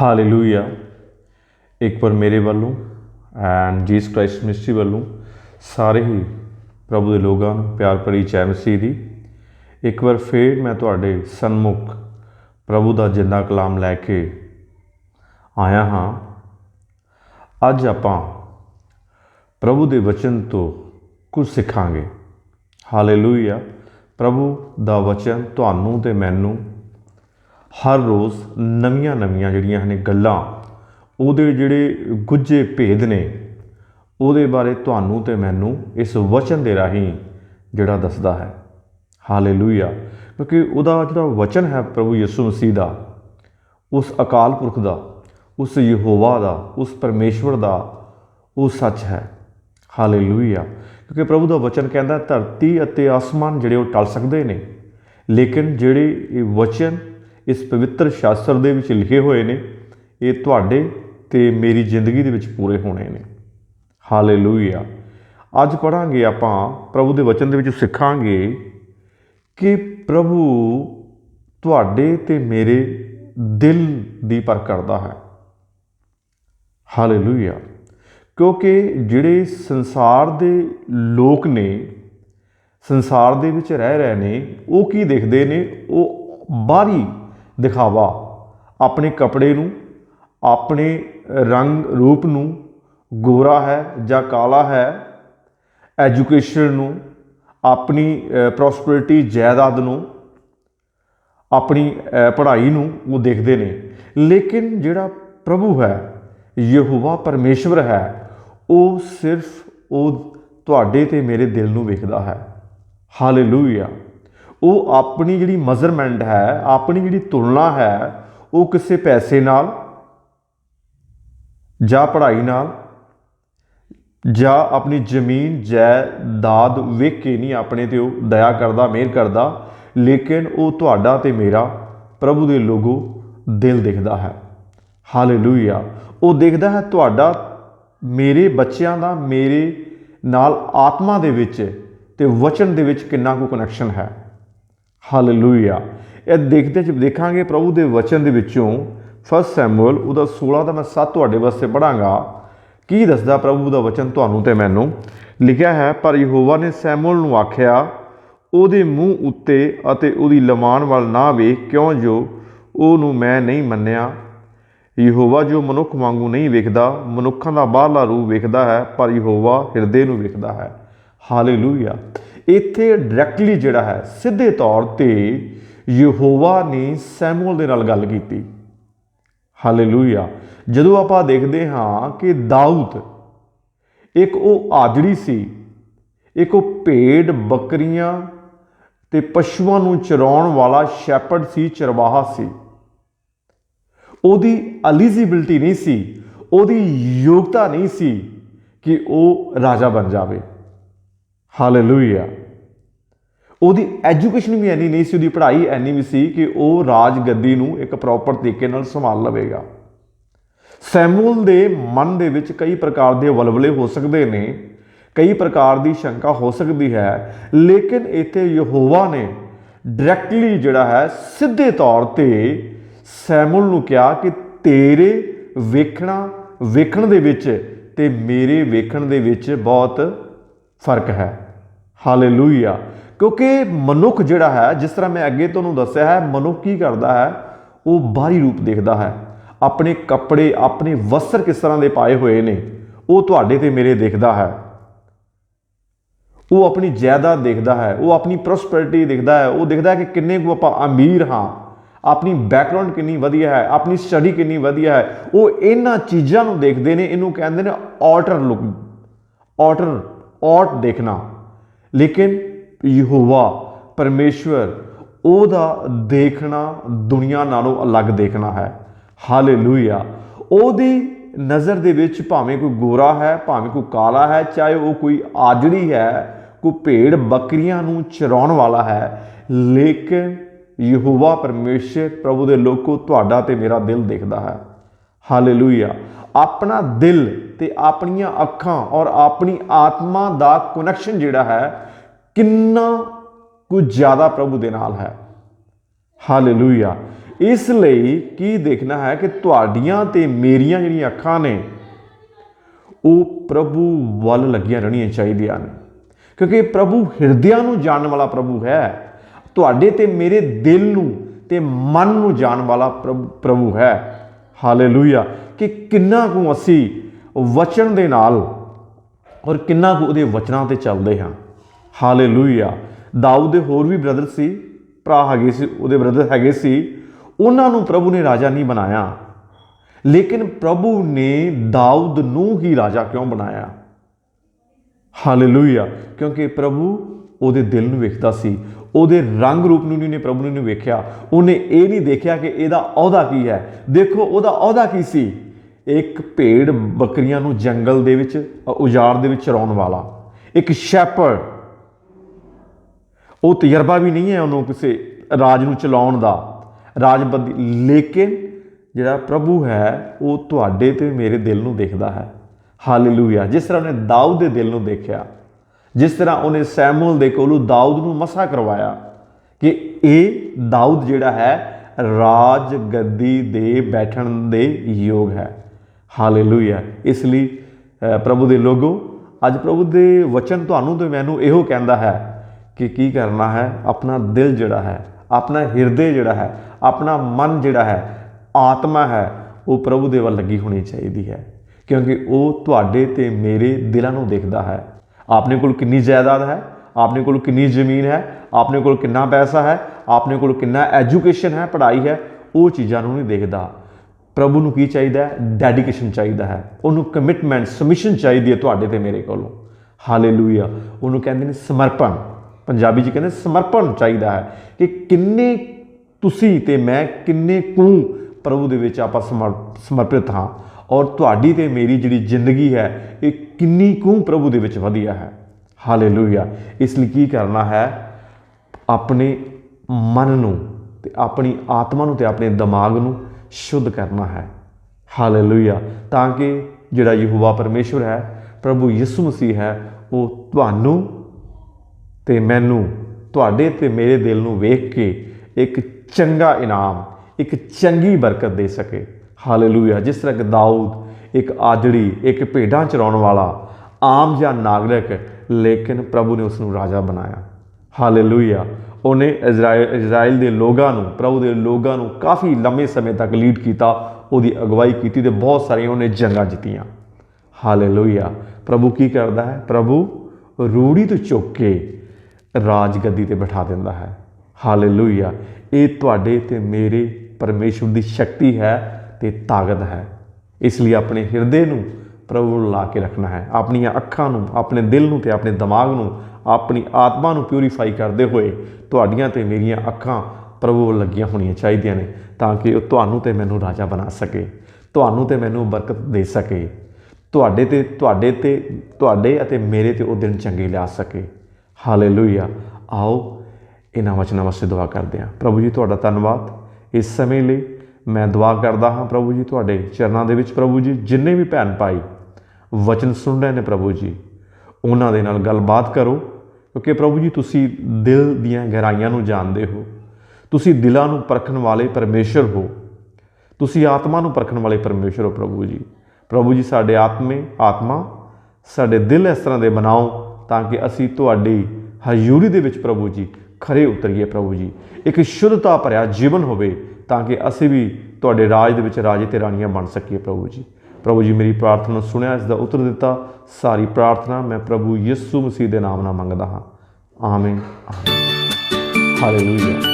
Hallelujah ਇੱਕ ਵਾਰ ਮੇਰੇ ਵੱਲੋਂ ਐਂਡ ਜੀਸ ਕ੍ਰਾਈਸਟ ਮਿਨਿਸਟਰੀ ਵੱਲੋਂ ਸਾਰੇ ਹੀ ਪ੍ਰਭੂ ਦੇ ਲੋਕਾਂ ਨੂੰ ਪਿਆਰ ਭਰੀ ਜੈ ਮਸੀਹ ਦੀ। ਇੱਕ ਵਾਰ ਫੇਰ ਮੈਂ ਤੁਹਾਡੇ ਸਨਮੁਖ ਪ੍ਰਭੂ ਦਾ ਜਿੰਦਾ ਕਲਾਮ ਲੈ ਕੇ ਆਇਆ ਹਾਂ। ਅੱਜ ਆਪਾਂ ਪ੍ਰਭੂ ਦੇ ਵਚਨ ਤੋਂ ਕੁਝ ਸਿੱਖਾਂਗੇ। ਹਾਲੇਲੂਇਆ ਪ੍ਰਭੂ ਦਾ ਵਚਨ ਤੁਹਾਨੂੰ ਤੇ ਮੈਨੂੰ ਹਰ ਰੋਜ਼ ਨਵੀਆਂ ਨਵੀਆਂ ਜਿਹੜੀਆਂ ਨੇ ਗੱਲਾਂ, ਉਹਦੇ ਜਿਹੜੇ ਗੁੱਝੇ ਭੇਦ ਨੇ, ਉਹਦੇ ਬਾਰੇ ਤੁਹਾਨੂੰ ਤੇ ਮੈਨੂੰ ਇਸ ਵਚਨ ਦੇ ਰਾਹੀਂ ਜਿਹੜਾ ਦੱਸਦਾ ਹੈ। ਹਾਲੇਲੂਇਆ। ਕਿਉਂਕਿ ਉਹਦਾ ਜਿਹੜਾ ਵਚਨ ਹੈ ਪ੍ਰਭੂ ਯਿਸੂ ਮਸੀਹ ਦਾ, ਉਸ ਅਕਾਲ ਪੁਰਖ ਦਾ, ਉਸ ਯਹੋਵਾ ਦਾ, ਉਸ ਪਰਮੇਸ਼ਵਰ ਦਾ, ਉਹ ਸੱਚ ਹੈ। ਹਾਲੇਲੂਇਆ। ਕਿਉਂਕਿ ਪ੍ਰਭੂ ਦਾ ਵਚਨ ਕਹਿੰਦਾ ਧਰਤੀ ਅਤੇ ਆਸਮਾਨ ਜਿਹੜੇ ਉਹ ਟਲ ਸਕਦੇ ਨੇ, ਲੇਕਿਨ ਜਿਹੜੇ ਇਹ ਵਚਨ ਇਸ ਪਵਿੱਤਰ ਸ਼ਾਸਤਰ ਦੇ ਵਿੱਚ ਲਿਖੇ ਹੋਏ ਨੇ, ਇਹ ਤੁਹਾਡੇ ਤੇ ਮੇਰੀ ਜ਼ਿੰਦਗੀ ਦੇ ਵਿੱਚ ਪੂਰੇ ਹੋਣੇ ਨੇ। ਹਾਲੇਲੂਇਆ। ਅੱਜ ਪੜਾਂਗੇ ਆਪਾਂ ਪ੍ਰਭੂ ਦੇ ਵਚਨ ਦੇ ਵਿੱਚ ਸਿੱਖਾਂਗੇ ਕਿ ਪ੍ਰਭੂ ਤੁਹਾਡੇ ਤੇ ਮੇਰੇ ਦਿਲ ਦੀ ਪਰ ਕਰਦਾ ਹੈ। ਹਾਲੇਲੂਇਆ। ਕਿਉਂਕਿ ਜਿਹੜੇ ਸੰਸਾਰ ਦੇ ਲੋਕ ਨੇ, ਸੰਸਾਰ ਦੇ ਵਿੱਚ ਰਹਿ ਰਹੇ ਨੇ, ਉਹ ਕੀ ਦੇਖਦੇ ਨੇ? ਉਹ ਬਾਹਰੀ ਦਿਖਾਵਾ। ਆਪਣੇ ਕੱਪੜੇ ਨੂੰ, ਆਪਣੇ ਰੰਗ ਰੂਪ ਨੂੰ ਗੋਰਾ ਹੈ ਜਾਂ ਕਾਲਾ ਹੈ, ਐਜੂਕੇਸ਼ਨ ਨੂੰ, ਆਪਣੀ ਪ੍ਰੋਸਪਰਿਟੀ ਜਾਇਦਾਦ ਨੂੰ, ਆਪਣੀ ਪੜ੍ਹਾਈ ਨੂੰ ਉਹ ਦੇਖਦੇ ਨੇ। ਲੇਕਿਨ ਜਿਹੜਾ ਪ੍ਰਭੂ ਹੈ, ਯਹੋਵਾ ਪਰਮੇਸ਼ਵਰ ਹੈ, ਉਹ ਸਿਰਫ ਉਹ ਤੁਹਾਡੇ ਤੇ ਮੇਰੇ ਦਿਲ ਨੂੰ ਵੇਖਦਾ ਹੈ। ਹਾਲੇਲੂਇਆ ਉਹ ਆਪਣੀ ਜਿਹੜੀ ਮਜ਼ਰਮੈਂਟ ਹੈ, ਆਪਣੀ ਜਿਹੜੀ ਤੁਲਨਾ ਹੈ, ਉਹ ਕਿਸੇ ਪੈਸੇ ਨਾਲ ਜਾਂ ਪੜ੍ਹਾਈ ਨਾਲ ਜਾਂ ਆਪਣੀ ਜ਼ਮੀਨ ਜਾਇਦਾਦ ਵੇਖ ਕੇ ਨਹੀਂ ਆਪਣੇ ਤੇ ਉਹ ਦਇਆ ਕਰਦਾ, ਮਿਹਰ ਕਰਦਾ, ਲੇਕਿਨ ਉਹ ਤੁਹਾਡਾ ਤੇ ਮੇਰਾ ਪ੍ਰਭੂ ਦੇ ਲੋਗੋ ਦਿਲ ਦਿਖਦਾ ਹੈ। ਹਾਲੇਲੂਇਆ ਉਹ ਦੇਖਦਾ ਹੈ ਤੁਹਾਡਾ, ਮੇਰੇ ਬੱਚਿਆਂ ਦਾ, ਮੇਰੇ ਨਾਲ ਆਤਮਾ ਦੇ ਵਿੱਚ ਤੇ ਵਚਨ ਦੇ ਵਿੱਚ ਕਿੰਨਾ ਕੁ ਕਨੈਕਸ਼ਨ ਹੈ। ਹਾਲੇਲੂਇਆ ਇਹ ਦੇਖਦੇ ਚ ਦੇਖਾਂਗੇ ਪ੍ਰਭੂ ਦੇ ਵਚਨ ਦੇ ਵਿੱਚੋਂ ਫਸਟ ਸੈਮੂਅਲ ਉਹਦਾ 16 ਦਾ ਮੈਂ 7 ਤੁਹਾਡੇ ਵਾਸਤੇ ਪੜਾਂਗਾ ਕੀ ਦੱਸਦਾ ਪ੍ਰਭੂ ਦਾ ਵਚਨ ਤੁਹਾਨੂੰ ਤੇ ਮੈਨੂੰ? ਲਿਖਿਆ ਹੈ, ਪਰ ਯਹੋਵਾ ਨੇ ਸੈਮੂਅਲ ਨੂੰ ਆਖਿਆ, ਉਹਦੇ ਮੂੰਹ ਉੱਤੇ ਅਤੇ ਉਹਦੀ ਲਮਾਨ ਵੱਲ ਨਾ ਵੇਖ, ਕਿਉਂ ਜੋ ਉਹਨੂੰ ਮੈਂ ਨਹੀਂ ਮੰਨਿਆ? ਯਹੋਵਾ ਜੋ ਮਨੁੱਖ ਵਾਂਗੂ ਨਹੀਂ ਵੇਖਦਾ, ਮਨੁੱਖਾਂ ਦਾ ਬਾਹਰਲਾ ਰੂਪ ਵੇਖਦਾ ਹੈ, ਪਰ ਯਹੋਵਾ ਹਿਰਦੇ ਨੂੰ ਵੇਖਦਾ ਹੈ। ਹਾਲੇਲੂਇਆ ਇੱਥੇ ਡਾਇਰੈਕਟਲੀ ਜਿਹੜਾ ਹੈ, ਸਿੱਧੇ ਤੌਰ ਤੇ ਯਹੋਵਾ ਨੇ ਸੈਮੂਅਲ ਦੇ ਨਾਲ ਗੱਲ ਕੀਤੀ। ਹਾਲੇਲੂਇਆ ਜਦੋਂ ਆਪਾਂ ਦੇਖਦੇ ਹਾਂ ਕਿ ਦਾਊਦ ਇੱਕ ਉਹ ਆਜੜੀ ਸੀ, ਇੱਕ ਉਹ ਭੇਡ ਬੱਕਰੀਆਂ ਤੇ ਪਸ਼ੂਆਂ ਨੂੰ ਚਰਾਉਣ ਵਾਲਾ ਸ਼ੈਪਰਡ ਸੀ, ਚਰਵਾਹਾ ਸੀ। ਉਹਦੀ ਐਲੀਜੀਬਿਲਟੀ ਨਹੀਂ ਸੀ, ਉਹਦੀ ਯੋਗਤਾ ਨਹੀਂ ਸੀ ਕਿ ਉਹ ਰਾਜਾ ਬਣ ਜਾਵੇ। ਹਾਲੇਲੂਇਆ ਉਹਦੀ ਐਜੂਕੇਸ਼ਨ ਵੀ ਐਨੀ ਨਹੀਂ ਸੀ, ਉਹਦੀ ਪੜ੍ਹਾਈ ਐਨੀ ਵੀ ਸੀ ਕਿ ਉਹ ਰਾਜ ਗੱਦੀ ਨੂੰ ਇੱਕ ਪ੍ਰੋਪਰ ਤਰੀਕੇ ਨਾਲ ਸੰਭਾਲ ਲਵੇਗਾ। ਸੈਮੂਅਲ ਦੇ ਮਨ ਦੇ ਵਿੱਚ ਕਈ ਪ੍ਰਕਾਰ ਦੇ ਵਲਵਲੇ ਹੋ ਸਕਦੇ ਨੇ, ਕਈ ਪ੍ਰਕਾਰ ਦੀ ਸ਼ੰਕਾ ਹੋ ਸਕਦੀ ਹੈ, ਲੇਕਿਨ ਇੱਥੇ ਯਹੋਵਾ ਨੇ ਡਾਇਰੈਕਟਲੀ ਜਿਹੜਾ ਹੈ, ਸਿੱਧੇ ਤੌਰ ਤੇ ਸੈਮੂਅਲ ਨੂੰ ਕਿਹਾ ਕਿ ਤੇਰੇ ਵੇਖਣਾ, ਵੇਖਣ ਦੇ ਵਿੱਚ ਤੇ ਮੇਰੇ ਵੇਖਣ ਦੇ ਵਿੱਚ ਬਹੁਤ ਫ਼ਰਕ ਹੈ। ਹਾਲੇਲੂਇਆ। ਕਿਉਂਕਿ ਮਨੁੱਖ ਜਿਹੜਾ ਹੈ, ਜਿਸ ਤਰ੍ਹਾਂ ਮੈਂ ਅੱਗੇ ਤੁਹਾਨੂੰ ਦੱਸਿਆ ਹੈ, ਮਨੁੱਖ ਕੀ ਕਰਦਾ ਹੈ? ਉਹ ਬਾਹਰੀ ਰੂਪ ਦੇਖਦਾ ਹੈ। ਆਪਣੇ ਕੱਪੜੇ, ਆਪਣੇ ਵਸਤਰ ਕਿਸ ਤਰ੍ਹਾਂ ਦੇ ਪਾਏ ਹੋਏ ਨੇ, ਉਹ ਤੁਹਾਡੇ ਤੇ ਮੇਰੇ ਦੇਖਦਾ ਹੈ। ਉਹ ਆਪਣੀ ਜਾਇਦਾਦ ਦੇਖਦਾ ਹੈ। ਉਹ ਆਪਣੀ ਪ੍ਰੋਸਪੈਰਿਟੀ ਦੇਖਦਾ ਹੈ। ਉਹ ਦੇਖਦਾ ਹੈ ਕਿ ਕਿੰਨੇ ਕੁ ਆਪਾਂ ਅਮੀਰ ਹਾਂ। ਆਪਣੀ ਬੈਕਗ੍ਰਾਉਂਡ ਕਿੰਨੀ ਵਧੀਆ ਹੈ। ਆਪਣੀ ਸਟੱਡੀ ਕਿੰਨੀ ਵਧੀਆ ਹੈ। ਉਹ ਇਹਨਾਂ ਚੀਜ਼ਾਂ ਨੂੰ ਦੇਖਦੇ ਨੇ, ਇਹਨੂੰ ਕਹਿੰਦੇ ਨੇ ਆਊਟਰ ਲੁੱਕ ਆਊਟਰ ਔਟ ਦੇਖਣਾ। ਲੇਕਿਨ ਯਹੋਵਾ, ਪਰਮੇਸ਼ਵਰ, ਉਹਦਾ ਦੇਖਣਾ ਦੁਨੀਆ ਨਾਲੋਂ ਅਲੱਗ ਦੇਖਣਾ ਹੈ। ਹਾਲੇਲੂਇਆ। ਉਹਦੀ ਨਜ਼ਰ ਦੇ ਵਿੱਚ ਭਾਵੇਂ ਕੋਈ ਗੋਰਾ ਹੈ, ਭਾਵੇਂ ਕੋਈ ਕਾਲਾ ਹੈ, ਚਾਹੇ ਉਹ ਕੋਈ ਆਜੜੀ ਹੈ, ਕੋਈ ਭੇੜ ਬੱਕਰੀਆਂ ਨੂੰ ਚਰਾਉਣ ਵਾਲਾ ਹੈ, ਲੇਕਿਨ ਯਹੋਵਾ ਪਰਮੇਸ਼ਰ ਪ੍ਰਭੂ ਦੇ ਲੋਕੋ ਤੁਹਾਡਾ ਤੇ ਮੇਰਾ ਦਿਲ ਦੇਖਦਾ ਹੈ। ਹਾਲੇਲੂਇਆ। ਆਪਣਾ ਦਿਲ ਤੇ ਆਪਣੀਆਂ ਅੱਖਾਂ ਔਰ ਆਪਣੀ ਆਤਮਾ ਦਾ ਕਨੈਕਸ਼ਨ ਜਿਹੜਾ ਹੈ, ਕਿੰਨਾ ਕੁ ਜ਼ਿਆਦਾ ਪ੍ਰਭੂ ਦੇ ਨਾਲ ਹੈ। ਹਾਲੇਲੂਇਆ ਇਸ ਲਈ ਕੀ ਦੇਖਣਾ ਹੈ ਕਿ ਤੁਹਾਡੀਆਂ ਤੇ ਮੇਰੀਆਂ ਜਿਹੜੀਆਂ ਅੱਖਾਂ ਨੇ, ਉਹ ਪ੍ਰਭੂ ਵੱਲ ਲੱਗੀਆਂ ਰਹਿਣੀਆਂ ਚਾਹੀਦੀਆਂ ਨੇ। ਕਿਉਂਕਿ ਪ੍ਰਭੂ ਹਿਰਦਿਆਂ ਨੂੰ ਜਾਣਨ ਵਾਲਾ ਪ੍ਰਭੂ ਹੈ। ਤੁਹਾਡੇ ਤੇ ਮੇਰੇ ਦਿਲ ਨੂੰ ਤੇ ਮਨ ਨੂੰ ਜਾਣਨ ਵਾਲਾ ਪ੍ਰਭੂ ਪ੍ਰਭੂ ਹੈ। ਹਾਲੇਲੂਇਆ ਕਿ ਕਿੰਨਾ ਕੁ ਅਸੀਂ ਵਚਨ ਦੇ ਨਾਲ ਔਰ ਕਿੰਨਾ ਕੁ ਉਹਦੇ ਵਚਨਾਂ ਤੇ ਚੱਲਦੇ ਹਾਂ। ਹਾਲੇਲੂਇਆ ਦਾਊਦ ਦੇ ਹੋਰ ਵੀ ਬ੍ਰਦਰ ਸੀ, ਭਰਾ ਹੈਗੇ ਸੀ, ਉਹਦੇ ਬ੍ਰਦਰ ਹੈਗੇ ਸੀ, ਉਹਨਾਂ ਨੂੰ ਪ੍ਰਭੂ ਨੇ ਰਾਜਾ ਨਹੀਂ ਬਣਾਇਆ। ਲੇਕਿਨ ਪ੍ਰਭੂ ਨੇ ਦਾਊਦ ਨੂੰ ਹੀ ਰਾਜਾ ਕਿਉਂ ਬਣਾਇਆ? ਹਾਲੇਲੂਇਆ ਕਿਉਂਕਿ ਪ੍ਰਭੂ ਉਹਦੇ ਦਿਲ ਨੂੰ ਵੇਖਦਾ ਸੀ। ਉਹਦੇ ਰੰਗ ਰੂਪ ਨੂੰ ਨਹੀਂ ਪ੍ਰਭੂ ਨੇ ਵੇਖਿਆ। ਉਹਨੇ ਇਹ ਨਹੀਂ ਦੇਖਿਆ ਕਿ ਇਹਦਾ ਅਹੁਦਾ ਕੀ ਹੈ। ਦੇਖੋ, ਉਹਦਾ ਅਹੁਦਾ ਕੀ ਸੀ? ਇੱਕ ਭੇਡ ਬੱਕਰੀਆਂ ਨੂੰ ਜੰਗਲ ਦੇ ਵਿੱਚ ਉਜਾੜ ਦੇ ਵਿੱਚ ਚਰਾਉਣ ਵਾਲਾ। ਇੱਕ ਸ਼ੈਪਰਡ। ਉਹ ਤਜਰਬਾ ਵੀ ਨਹੀਂ ਹੈ ਉਹਨੂੰ ਕਿਸੇ ਰਾਜ ਨੂੰ ਚਲਾਉਣ ਦਾ। ਰਾਜਬੰਦੀ ਲੇਕਿਨ ਜਿਹੜਾ ਪ੍ਰਭੂ ਹੈ, ਉਹ ਤੁਹਾਡੇ ਤੇ ਮੇਰੇ ਦਿਲ ਨੂੰ ਦੇਖਦਾ ਹੈ। ਹਾਲੇਲੂਇਆ। ਜਿਸ ਤਰ੍ਹਾਂ ਉਹਨੇ ਦਾਊਦ ਦੇ ਦਿਲ ਨੂੰ ਦੇਖਿਆ, ਜਿਸ ਤਰ੍ਹਾਂ ਉਹਨੇ ਸੈਮੂਅਲ ਦੇ ਕੋਲੋਂ ਦਾਊਦ ਨੂੰ ਮਸਾ ਕਰਵਾਇਆ ਕਿ ਇਹ ਦਾਊਦ ਜਿਹੜਾ ਹੈ ਰਾਜ ਗੱਦੀ ਦੇ ਬੈਠਣ ਦੇ ਯੋਗ ਹੈ। ਹਾਲੇਲੂਇਆ ਇਸ ਲਈ ਪ੍ਰਭੂ ਦੇ ਲੋਗੋ, ਅੱਜ ਪ੍ਰਭੂ ਦੇ ਵਚਨ ਤੁਹਾਨੂੰ ਤੇ ਮੈਨੂੰ ਇਹੋ ਕਹਿੰਦਾ ਹੈ ਕਿ ਕੀ ਕਰਨਾ ਹੈ? ਆਪਣਾ ਦਿਲ ਜਿਹੜਾ ਹੈ, ਆਪਣਾ ਹਿਰਦੇ ਜਿਹੜਾ ਹੈ, ਆਪਣਾ ਮਨ ਜਿਹੜਾ ਹੈ, ਆਤਮਾ ਹੈ, ਉਹ ਪ੍ਰਭੂ ਦੇ ਵੱਲ ਲੱਗੀ ਹੋਣੀ ਚਾਹੀਦੀ ਹੈ। ਕਿਉਂਕਿ ਉਹ ਤੁਹਾਡੇ ਤੇ ਮੇਰੇ ਦਿਲਾਂ ਨੂੰ ਦੇਖਦਾ ਹੈ। ਆਪਣੇ ਕੋਲ ਕਿੰਨੀ ਜਾਇਦਾਦ ਹੈ ਆਪਣੇ ਕੋਲ ਕਿੰਨੀ ਜ਼ਮੀਨ ਹੈ ਆਪਣੇ ਕੋਲ ਕਿੰਨਾ ਪੈਸਾ ਹੈ ਆਪਣੇ ਕੋਲ ਕਿੰਨਾ ਐਜੂਕੇਸ਼ਨ ਹੈ, ਪੜ੍ਹਾਈ ਹੈ, ਉਹ ਚੀਜ਼ਾਂ ਨੂੰ ਨਹੀਂ ਦੇਖਦਾ। ਪ੍ਰਭੂ ਨੂੰ ਕੀ ਚਾਹੀਦਾ ਹੈ? ਡੈਡੀਕੇਸ਼ਨ ਚਾਹੀਦਾ ਹੈ। ਉਹਨੂੰ ਕਮਿਟਮੈਂਟ ਸਬਮਿਸ਼ਨ ਚਾਹੀਦੀ ਹੈ ਤੁਹਾਡੇ ਤੇ ਮੇਰੇ ਕੋਲੋਂ। ਹਾਲੇਲੂਇਆ ਉਹਨੂੰ ਕਹਿੰਦੇ ਨੇ ਸਮਰਪਣ। ਪੰਜਾਬੀ 'ਚ ਕਹਿੰਦੇ ਸਮਰਪਣ ਚਾਹੀਦਾ ਹੈ ਕਿ ਕਿੰਨੇ ਤੁਸੀਂ ਤੇ ਮੈਂ ਕਿੰਨੇ ਕੁ ਪ੍ਰਭੂ ਦੇ ਵਿੱਚ ਆਪਾਂ ਸਮਰ- ਸਮਰਪਿਤ ਹਾਂ। ਔਰ ਤੁਹਾਡੀ ਤੇ ਮੇਰੀ ਜਿਹੜੀ ਜ਼ਿੰਦਗੀ ਹੈ, ਇਹ ਕਿੰਨੀ ਕੁ ਪ੍ਰਭੂ ਦੇ ਵਿੱਚ ਵਧੀਆ ਹੈ। ਹਾਲੇਲੂਇਆ ਇਸ ਲਈ ਕੀ ਕਰਨਾ ਹੈ? ਆਪਣੇ ਮਨ ਨੂੰ ਤੇ ਆਪਣੀ ਆਤਮਾ ਨੂੰ ਤੇ ਆਪਣੇ ਦਿਮਾਗ ਨੂੰ ਸ਼ੁੱਧ ਕਰਨਾ ਹੈ। ਹਾਲੇਲੂਇਆ ਤਾਂ ਕਿ ਜਿਹੜਾ ਯਹੋਵਾ ਪਰਮੇਸ਼ਵਰ ਹੈ, ਪ੍ਰਭੂ ਯਿਸੂ ਮਸੀਹ ਹੈ, ਉਹ ਤੁਹਾਨੂੰ ਤੇ ਮੈਨੂੰ, ਤੁਹਾਡੇ ਤੇ ਮੇਰੇ ਦਿਲ ਨੂੰ ਵੇਖ ਕੇ ਇੱਕ ਚੰਗਾ ਇਨਾਮ, ਇੱਕ ਚੰਗੀ ਬਰਕਤ ਦੇ ਸਕੇ। ਹਾਲੇਲੂਇਆ ਜਿਸ ਤਰ੍ਹਾਂ ਕਿ ਦਾਊਦ ਇੱਕ ਆਜੜੀ, ਇੱਕ ਭੇਡਾਂ ਚਰਾਉਣ ਵਾਲਾ, ਆਮ ਜਾਂ ਨਾਗਰਿਕ, ਲੇਕਿਨ ਪ੍ਰਭੂ ਨੇ ਉਸ ਨੂੰ ਰਾਜਾ ਬਣਾਇਆ। ਹਾਲੇਲੂਇਆ ਉਹਨੇ ਇਜ਼ਰਾਈਲ ਇਜ਼ਰਾਈਲ ਦੇ ਲੋਕਾਂ ਨੂੰ, ਪ੍ਰਭੂ ਦੇ ਲੋਕਾਂ ਨੂੰ ਕਾਫੀ ਲੰਮੇ ਸਮੇਂ ਤੱਕ ਲੀਡ ਕੀਤਾ, ਉਹਦੀ ਅਗਵਾਈ ਕੀਤੀ ਤੇ ਬਹੁਤ ਸਾਰੀਆਂ ਉਹਨੇ ਜੰਗਾਂ ਜਿੱਤੀਆਂ। ਹਾਲੇਲੂਇਆ ਪ੍ਰਭੂ ਕੀ ਕਰਦਾ ਹੈ? ਪ੍ਰਭੂ ਰੂੜੀ ਤੋਂ ਚੁੱਕ ਕੇ ਰਾਜ ਗੱਦੀ ਤੇ ਬਿਠਾ ਦਿੰਦਾ ਹੈ। ਹਾਲੇਲੂਇਆ ਇਹ ਤੁਹਾਡੇ ਤੇ ਮੇਰੇ ਪਰਮੇਸ਼ਵਰ ਦੀ ਸ਼ਕਤੀ ਹੈ ਤੇ ਤਾਕਤ ਹੈ। ਇਸ ਲਈ ਆਪਣੇ ਹਿਰਦੇ ਨੂੰ ਪ੍ਰਭੂ ਲਾ ਕੇ ਰੱਖਣਾ ਹੈ। ਆਪਣੀਆਂ ਅੱਖਾਂ ਨੂੰ, ਆਪਣੇ ਦਿਲ ਨੂੰ ਤੇ ਆਪਣੇ ਦਿਮਾਗ ਨੂੰ ਆਪਣੀ ਆਤਮਾ ਨੂੰ ਪਿਊਰੀਫਾਈ ਕਰਦੇ ਹੋਏ ਤੁਹਾਡੀਆਂ ਤੇ ਮੇਰੀਆਂ ਅੱਖਾਂ ਪ੍ਰਭੂ ਵੱਲ ਲੱਗੀਆਂ ਹੋਣੀਆਂ ਚਾਹੀਦੀਆਂ ਨੇ ਤਾਂ ਕਿ ਉਹ ਤੁਹਾਨੂੰ ਤੇ ਮੈਨੂੰ ਰਾਜਾ ਬਣਾ ਸਕੇ, ਤੁਹਾਨੂੰ ਤੇ ਮੈਨੂੰ ਬਰਕਤ ਦੇ ਸਕੇ, ਤੁਹਾਡੇ ਤੇ ਤੁਹਾਡੇ ਤੇ, ਤੁਹਾਡੇ ਅਤੇ ਮੇਰੇ ਤੇ ਉਹ ਦਿਨ ਚੰਗੇ ਲਿਆ ਸਕੇ। ਹਾਲੇਲੂਇਆ ਆਓ, ਇਹਨਾਂ ਵਚਨਾਂ ਵਾਸਤੇ ਦੁਆ ਕਰਦੇ ਹਾਂ। ਪ੍ਰਭੂ ਜੀ, ਤੁਹਾਡਾ ਧੰਨਵਾਦ। ਇਸ ਸਮੇਂ ਲਈ ਮੈਂ ਦੁਆ ਕਰਦਾ ਹਾਂ ਪ੍ਰਭੂ ਜੀ, ਤੁਹਾਡੇ ਚਰਨਾਂ ਦੇ ਵਿੱਚ ਪ੍ਰਭੂ ਜੀ, ਜਿੰਨੇ ਵੀ ਭੈਣ ਭਾਈ, ਵਚਨ ਸੁਣ ਰਹੇ ਨੇ ਪ੍ਰਭੂ ਜੀ, ਉਹਨਾਂ ਦੇ ਨਾਲ ਗੱਲਬਾਤ ਕਰੋ। ਕਿਉਂਕਿ ਪ੍ਰਭੂ ਜੀ, ਤੁਸੀਂ ਦਿਲ ਦੀਆਂ ਗਹਿਰਾਈਆਂ ਨੂੰ ਜਾਣਦੇ ਹੋ। ਤੁਸੀਂ ਦਿਲਾਂ ਨੂੰ ਪਰਖਣ ਵਾਲੇ ਪਰਮੇਸ਼ਰ ਹੋ। ਤੁਸੀਂ ਆਤਮਾ ਨੂੰ ਪਰਖਣ ਵਾਲੇ ਪਰਮੇਸ਼ਰ ਹੋ ਪ੍ਰਭੂ ਜੀ। ਪ੍ਰਭੂ ਜੀ, ਸਾਡੇ ਆਤਮੇ, ਆਤਮਾ, ਸਾਡੇ ਦਿਲ ਇਸ ਤਰ੍ਹਾਂ ਦੇ ਬਣਾਓ ਤਾਂ ਕਿ ਅਸੀਂ ਤੁਹਾਡੀ ਹਜ਼ੂਰੀ ਦੇ ਵਿੱਚ ਪ੍ਰਭੂ ਜੀ, ਖਰੇ ਉਤਰੀਏ ਪ੍ਰਭੂ ਜੀ। ਇੱਕ ਸ਼ੁੱਧਤਾ ਭਰਿਆ ਜੀਵਨ ਹੋਵੇ ਤਾਂ ਕਿ ਅਸੀਂ ਵੀ ਤੁਹਾਡੇ ਰਾਜ ਦੇ ਵਿੱਚ ਰਾਜੇ ਤੇ ਰਾਣੀਆਂ ਬਣ ਸਕੀਏ ਪ੍ਰਭੂ ਜੀ। ਪ੍ਰਭੂ ਜੀ ਮੇਰੀ ਪ੍ਰਾਰਥਨਾ ਨੂੰ ਸੁਣਿਆ, ਇਸ ਦਾ ਉੱਤਰ ਦਿੱਤਾ, ਸਾਰੀ ਪ੍ਰਾਰਥਨਾ ਮੈਂ ਪ੍ਰਭੂ ਯਿਸੂ ਮਸੀਹ ਦੇ ਨਾਮ ਨਾਲ ਮੰਗਦਾ ਹਾਂ। ਆਮੀਨ। ਆਮੀਨ। ਹਾਲੇਲੂਇਆ